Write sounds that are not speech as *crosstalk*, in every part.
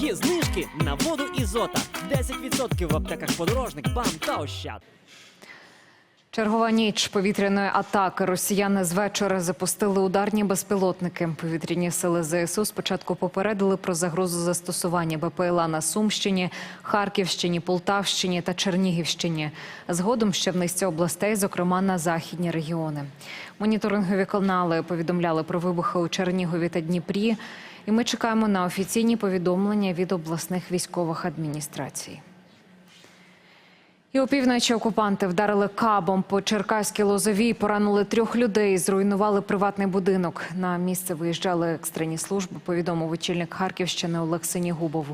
Є знижки на воду Ізота. 10% в аптеках подорожник, бам та ощад. Чергова ніч повітряної атаки. Росіяни з вечора запустили ударні безпілотники. Повітряні сили ЗСУ спочатку попередили про загрозу застосування БПЛА на Сумщині, Харківщині, Полтавщині та Чернігівщині. Згодом ще в низці областей, зокрема на західні регіони. Моніторингові канали повідомляли про вибухи у Чернігові та Дніпрі. І ми чекаємо на офіційні повідомлення від обласних військових адміністрацій. І опівночі окупанти вдарили кабом по Черкаській Лозовій, поранили трьох людей, зруйнували приватний будинок. На місце виїжджали екстрені служби, повідомив очільник Харківщини Олег Синігубов.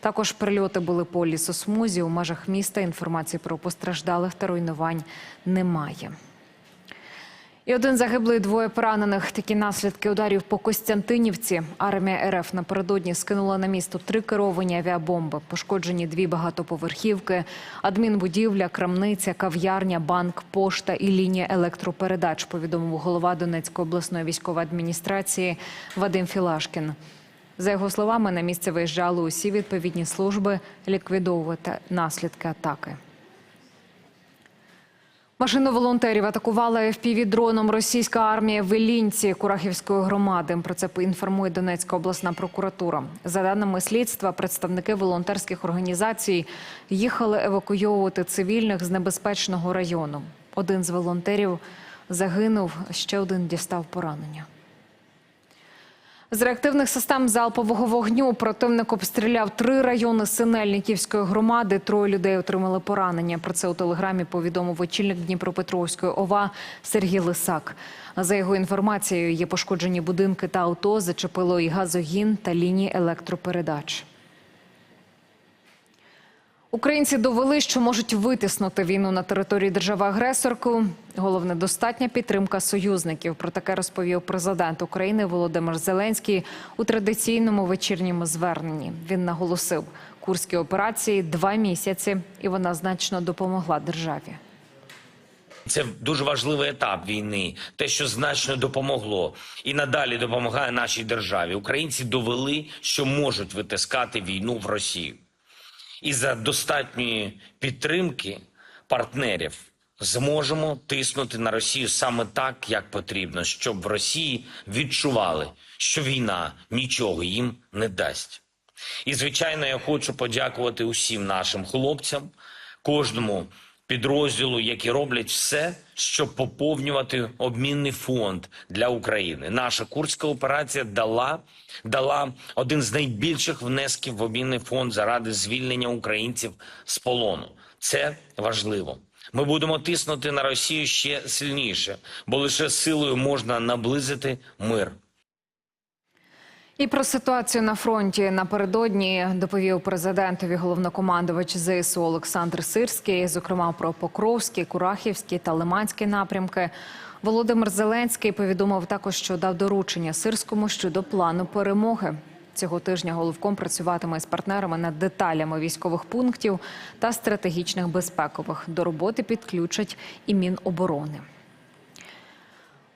Також прильоти були по лісосмузі. У межах міста інформації про постраждалих та руйнувань немає. І один загиблий, двоє поранених. Такі наслідки ударів по Костянтинівці. Армія РФ напередодні скинула на місто три керовані авіабомби. Пошкоджені дві багатоповерхівки, адмінбудівля, крамниця, кав'ярня, банк, пошта і лінія електропередач. Повідомив голова Донецької обласної військової адміністрації Вадим Філашкін. За його словами, на місце виїжджали усі відповідні служби ліквідовувати наслідки атаки. Машину волонтерів атакувала FPV-дроном російська армія в Ілінці Курахівської громади. Про це поінформує Донецька обласна прокуратура. За даними слідства, представники волонтерських організацій їхали евакуйовувати цивільних з небезпечного району. Один з волонтерів загинув, ще один дістав поранення. З реактивних систем залпового вогню противник обстріляв три райони Синельниківської громади. Троє людей отримали поранення. Про це у телеграмі повідомив очільник Дніпропетровської ОВА Сергій Лисак. За його інформацією, є пошкоджені будинки та авто, зачепило і газогін та лінії електропередач. Українці довели, що можуть витиснути війну на території держави-агресорку. Головне достатня підтримка союзників. Про таке розповів президент України Володимир Зеленський у традиційному вечірньому зверненні. Він наголосив, курські операції два місяці, і вона значно допомогла державі. Це дуже важливий етап війни, те, що значно допомогло і надалі допомагає нашій державі. Українці довели, що можуть витискати війну в Росію. І за достатньої підтримки партнерів зможемо тиснути на Росію саме так, як потрібно, щоб в Росії відчували, що війна нічого їм не дасть. І звичайно, я хочу подякувати усім нашим хлопцям, кожному підрозділу, які роблять все, щоб поповнювати обмінний фонд для України. Наша курська операція дала, дала один з найбільших внесків в обмінний фонд заради звільнення українців з полону. Це важливо. Ми будемо тиснути на Росію ще сильніше, бо лише силою можна наблизити мир. І про ситуацію на фронті напередодні доповів президентові головнокомандувач ЗСУ Олександр Сирський, зокрема про Покровський, Курахівський та Лиманський напрямки. Володимир Зеленський повідомив також, що дав доручення Сирському щодо плану перемоги. Цього тижня головком працюватиме з партнерами над деталями військових пунктів та стратегічних безпекових. До роботи підключать і Міноборони.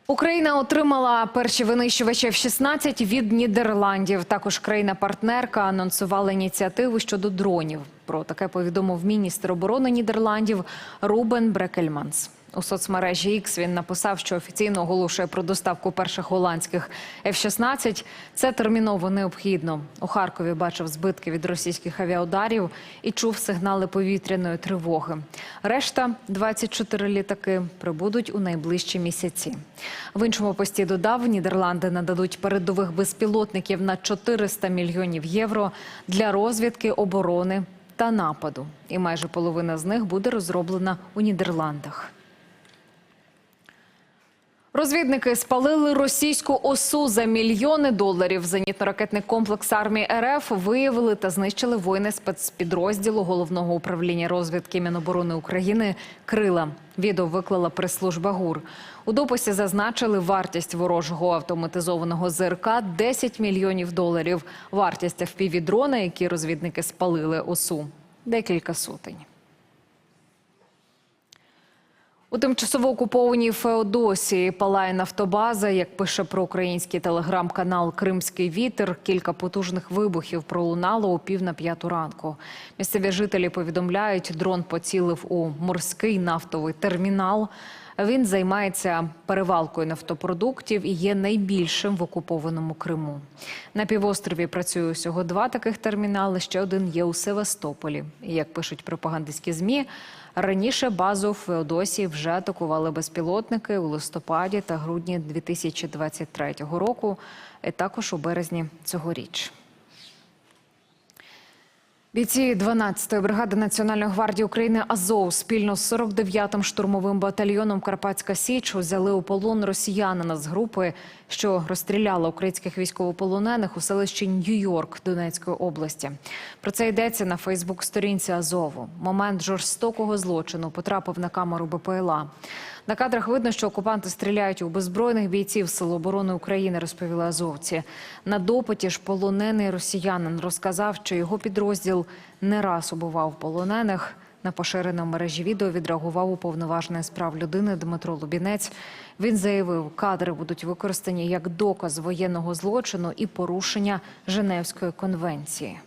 Україна отримала перші винищувачі F-16 від Нідерландів. Також країна-партнерка анонсувала ініціативу щодо дронів. Про таке повідомив міністр оборони Нідерландів Рубен Брекельманс. У соцмережі X він написав, що офіційно оголошує про доставку перших голландських F-16. Це терміново необхідно. У Харкові бачив збитки від російських авіаударів і чув сигнали повітряної тривоги. Решта 24 літаки прибудуть у найближчі місяці. В іншому пості додав, Нідерланди нададуть передових безпілотників на 400 мільйонів євро для розвідки, оборони та нападу. І майже половина з них буде розроблена у Нідерландах. Розвідники спалили російську осу за мільйони доларів. Зенітно-ракетний комплекс армії РФ виявили та знищили воїни спецпідрозділу головного управління розвідки Міноборони України Крила. Відео виклала прес-служба ГУР. У дописі зазначили вартість ворожого автоматизованого ЗРК 10 мільйонів доларів. Вартість FPV-дрона, які розвідники спалили осу, декілька сотень. У тимчасово окупованій Феодосії палає нафтобаза. Як пише про український телеграм-канал Кримський вітер, кілька потужних вибухів пролунало о пів на п'яту ранку. Місцеві жителі повідомляють, дрон поцілив у морський нафтовий термінал. Він займається перевалкою нафтопродуктів і є найбільшим в окупованому Криму. На півострові працює усього два таких термінали. Ще один є у Севастополі. Як пишуть пропагандистські змі, раніше базу в Феодосії вже атакували безпілотники у листопаді та грудні 2023 року, і також у березні цьогоріч. Бійці 12-ї бригади Національної гвардії України Азов спільно з 49-м штурмовим батальйоном Карпатська Січ взяли у полон росіянина з групи, що розстріляла українських військовополонених у селищі Нью-Йорк Донецької області. Про це йдеться на Фейсбук-сторінці Азову. Момент жорстокого злочину потрапив на камеру БПЛА. На кадрах видно, що окупанти стріляють у беззбройних бійців Сил оборони України, розповіли азовці. На допиті ж полонений росіянин розказав, що його підрозділ не раз убивав полонених. На поширеному мережі відео відреагував уповноважений з прав людини Дмитро Лубінець. Він заявив, кадри будуть використані як доказ воєнного злочину і порушення Женевської конвенції.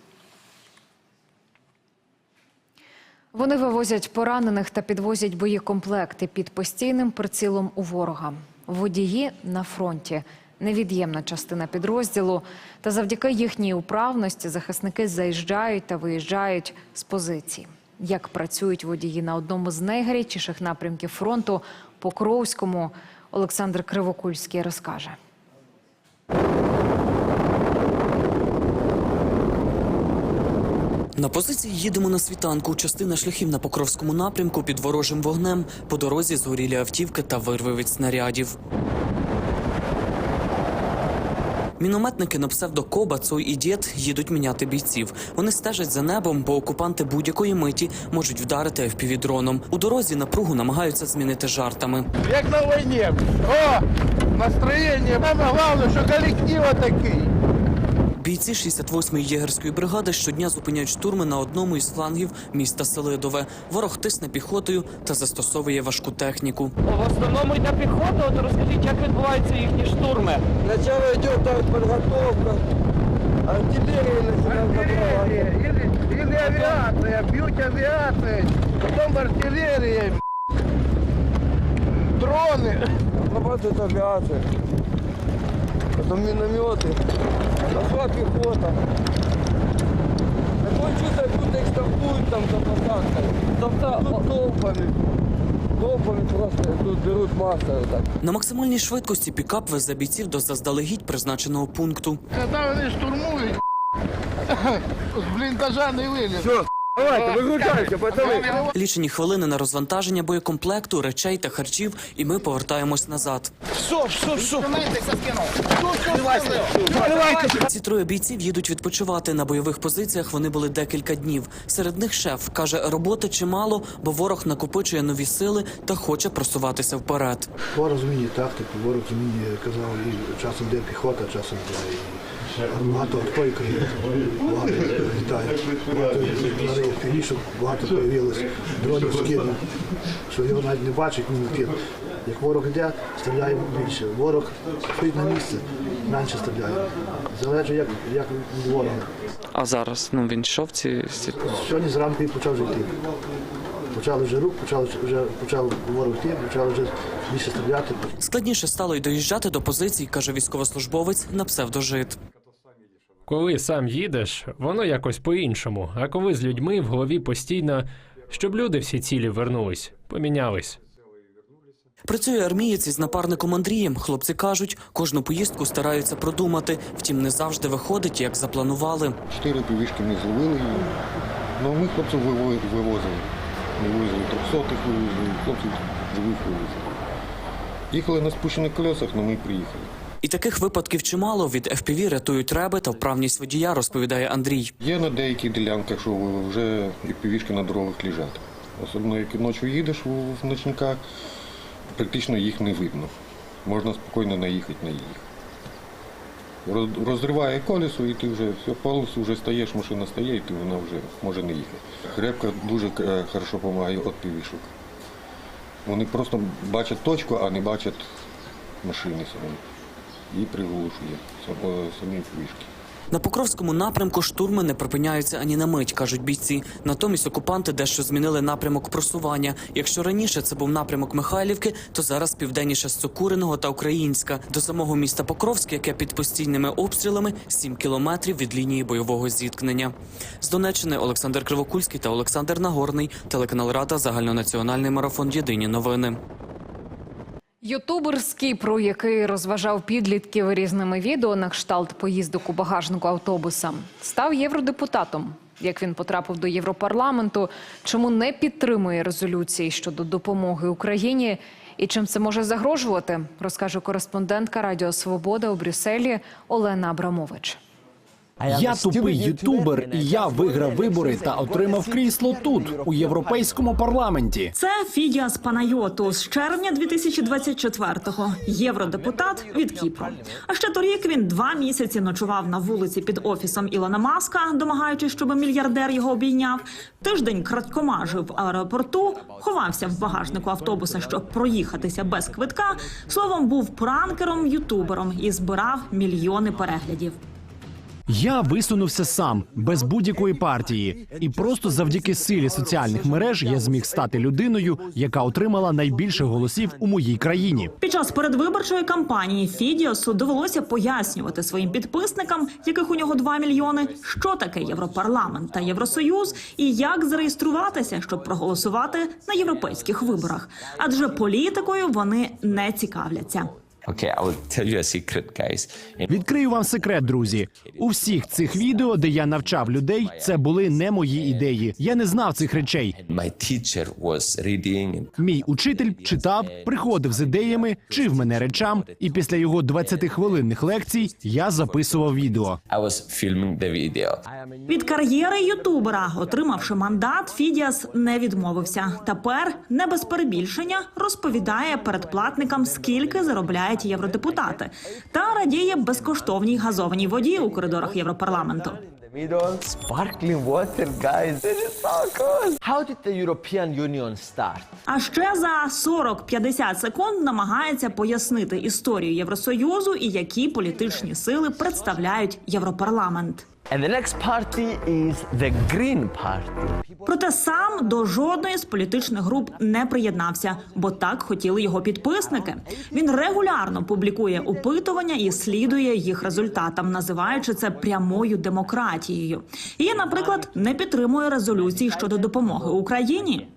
Вони вивозять поранених та підвозять боєкомплекти під постійним прицілом у ворога. Водії на фронті невід'ємна частина підрозділу. Та завдяки їхній управності захисники заїжджають та виїжджають з позицій. Як працюють водії на одному з найгарячіших напрямків фронту Покровському, Олександр Кривокульський розкаже. На позиції їдемо на світанку. Частина шляхів на Покровському напрямку під ворожим вогнем. По дорозі згорілі автівки та вирви від снарядів. Мінометники на псевдо Коба, Цой і Дєд їдуть міняти бійців. Вони стежать за небом, бо окупанти будь-якої миті можуть вдарити FPV-дроном. У дорозі напругу намагаються змінити жартами. Як на війні. О, настроєння. Саме головне, що колектив такий. Бійці 68-ї єгерської бригади щодня зупиняють штурми на одному із флангів міста Селидове. Ворог тисне піхотою та застосовує важку техніку. В основному йде піхота, от розкажіть, як відбуваються їхні штурми. Сначала йде так підготовка. Или, или авиация, бьют авиацией, потом артиллерия, дроны. Работает авиация, потом минометы, пошла пехота. Такое чувство, будто их штампуют там за посадкой. Тобто, толпами, толпами просто тут берут массово так. На максимальній швидкості пікап везе бійців до заздалегідь призначеного пункту. Коли вони штурмують, *coughs* з бліндажа не виліз. Все, давайте, виключайся, пацани. Лічені хвилини на розвантаження боєкомплекту, речей та харчів, і ми повертаємось назад. Все, все, все. Ці троє бійців їдуть відпочивати на бойових позиціях. Вони були декілька днів. Серед них шеф каже, роботи чимало, бо ворог накопичує нові сили та хоче просуватися вперед. Ворог змінює тактику, ворог змінює, казав, і часом де піхота, часом де багато тройки, багато літає, багато фінішок, багато появилось дронів скидів, що його навіть не бачить, не летить. Як ворог йде, стріляє більше. Ворог стоїть на місці, менше стріляє. Залежить, як, як від ворога. А зараз ну він йшов ці, Сьогодні зранку і почав вже йти. Почали вже рух, почали вже почав ворог йти, почали вже більше стріляти. Складніше стало й доїжджати до позицій, каже військовослужбовець на псевдожит. Коли сам їдеш, воно якось по-іншому. А коли з людьми в голові постійно, щоб люди всі цілі вернулись, помінялись. Працює армієць із напарником Андрієм. Хлопці кажуть, кожну поїздку стараються продумати. Втім, не завжди виходить, як запланували. Чотири півішки ми зловили її. Ну, ми хлопців виво- вивозили. Ми вивозили трьохсотих, вивозили, хлопців живих вивозили. Їхали на спущених колесах, але ми приїхали. І таких випадків чимало. Від FPV рятують реби та вправність водія, розповідає Андрій. Є на деяких ділянках, що вже півішки на дорогах лежать. Особливо, як ночі їдеш в ночниках, практично їх не видно. Можна спокійно наїхати на їх. Розриває колесо і ти вже все, по лісу вже стаєш, машина стає, і ти вона вже може не їхати. Гребка дуже е, хорошо допомагає від півішок. Вони просто бачать точку, а не бачать машини самі. І приглушує сам- самі фішки. На Покровському напрямку штурми не припиняються ані на мить, кажуть бійці. Натомість окупанти дещо змінили напрямок просування. Якщо раніше це був напрямок Михайлівки, то зараз південніше з Цукуриного та Українська. До самого міста Покровське, яке під постійними обстрілами, 7 кілометрів від лінії бойового зіткнення. З Донеччини Олександр Кривокульський та Олександр Нагорний, телеканал Рада, загальнонаціональний марафон. Єдині новини. Ютубер з який розважав підлітків різними відео на кшталт поїздок у багажнику автобуса, став євродепутатом. Як він потрапив до Європарламенту, чому не підтримує резолюції щодо допомоги Україні і чим це може загрожувати, розкаже кореспондентка Радіо Свобода у Брюсселі Олена Абрамович. Я тупий ютубер, і я виграв вибори та отримав крісло тут, у європейському парламенті. Це Фідіас Панайоту з червня 2024-го, євродепутат від Кіпру. А ще торік він два місяці ночував на вулиці під офісом Ілона Маска, домагаючись, щоб мільярдер його обійняв. Тиждень крадькома жив в аеропорту, ховався в багажнику автобуса, щоб проїхатися без квитка. Словом, був пранкером, ютубером і збирав мільйони переглядів. Я висунувся сам без будь-якої партії, і просто завдяки силі соціальних мереж я зміг стати людиною, яка отримала найбільше голосів у моїй країні. Під час передвиборчої кампанії Фідіосу довелося пояснювати своїм підписникам, яких у нього 2 мільйони, що таке Європарламент та Євросоюз, і як зареєструватися, щоб проголосувати на європейських виборах. Адже політикою вони не цікавляться. Okay, I will tell you a secret, guys. Відкрию вам секрет, друзі. У всіх цих відео, де я навчав людей, це були не мої ідеї. Я не знав цих речей. my teacher was reading Мій учитель читав, приходив з ідеями, вчив мене речам, і після його 20-хвилинних лекцій я записував відео. I was filming the video. Від кар'єри ютубера, отримавши мандат, Фідіас не відмовився. Тепер не без перебільшення розповідає передплатникам, скільки заробляють євродепутати, та радіє безкоштовній газованій воді у коридорах Європарламенту. How did the European Union start? А ще за 40-50 секунд намагається пояснити історію Євросоюзу і які політичні сили представляють Європарламент. And the next party is the Green Party. Проте сам до жодної з політичних груп не приєднався, бо так хотіли його підписники. Він регулярно публікує опитування і слідує їх результатам, називаючи це прямою демократією. І, наприклад, не підтримує резолюції щодо допомоги Україні.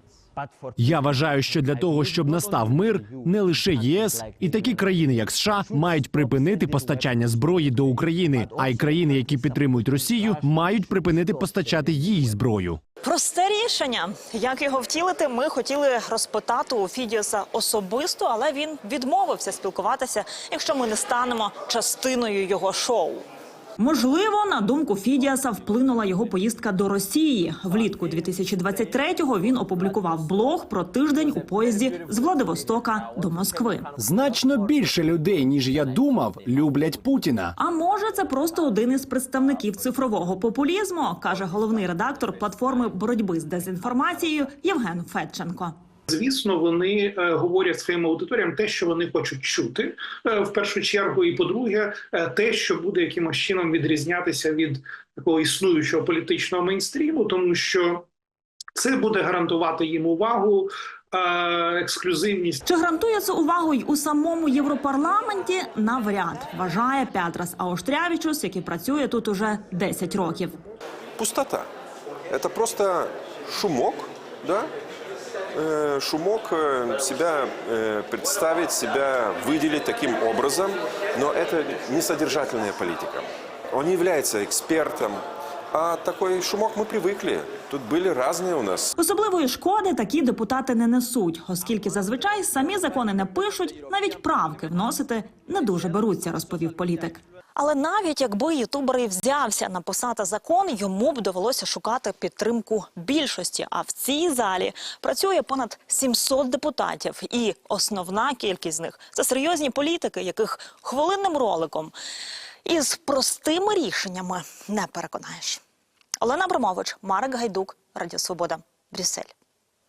Я вважаю, що для того, щоб настав мир, не лише єС і такі країни, як США, мають припинити постачання зброї до України, а й країни, які підтримують Росію, мають припинити постачати їй зброю. Просте рішення, як його втілити, ми хотіли розпитати у Фідіоса особисто, але він відмовився спілкуватися, якщо ми не станемо частиною його шоу. Можливо, на думку Фідіаса вплинула його поїздка до Росії. Влітку 2023-го він опублікував блог про тиждень у поїзді з Владивостока до Москви. Значно більше людей, ніж я думав, люблять Путіна. А може, це просто один із представників цифрового популізму, каже головний редактор платформи боротьби з дезінформацією Євген Федченко. Звісно, вони е, говорять своїм аудиторіям те, що вони хочуть чути е, в першу чергу, і по-друге, е, те, що буде якимось чином відрізнятися від такого існуючого політичного мейнстріму, тому що це буде гарантувати їм увагу, ексклюзивність. Чи гарантує це увагу й у самому Європарламенті? Навряд вважає Петрас Ауштрявічус, який працює тут уже 10 років. Пустота. Это просто шумок, да? Э, Шумок э, себя э, представить, себя выделить таким образом, но это не содержательная политика. Он не является экспертом, а такой шумок мы привыкли. Тут были разные у нас Особливої шкоди такі депутати не несуть, оскільки зазвичай самі закони не пишуть, навіть правки вносити не дуже беруться, розповів політик. Але навіть якби ютубер і взявся написати закон, йому б довелося шукати підтримку більшості. А в цій залі працює понад 700 депутатів, і основна кількість з них це серйозні політики, яких хвилинним роликом із простими рішеннями не переконаєш. Олена Абрамович, Марек Гайдук, Радіо Свобода, Брюссель.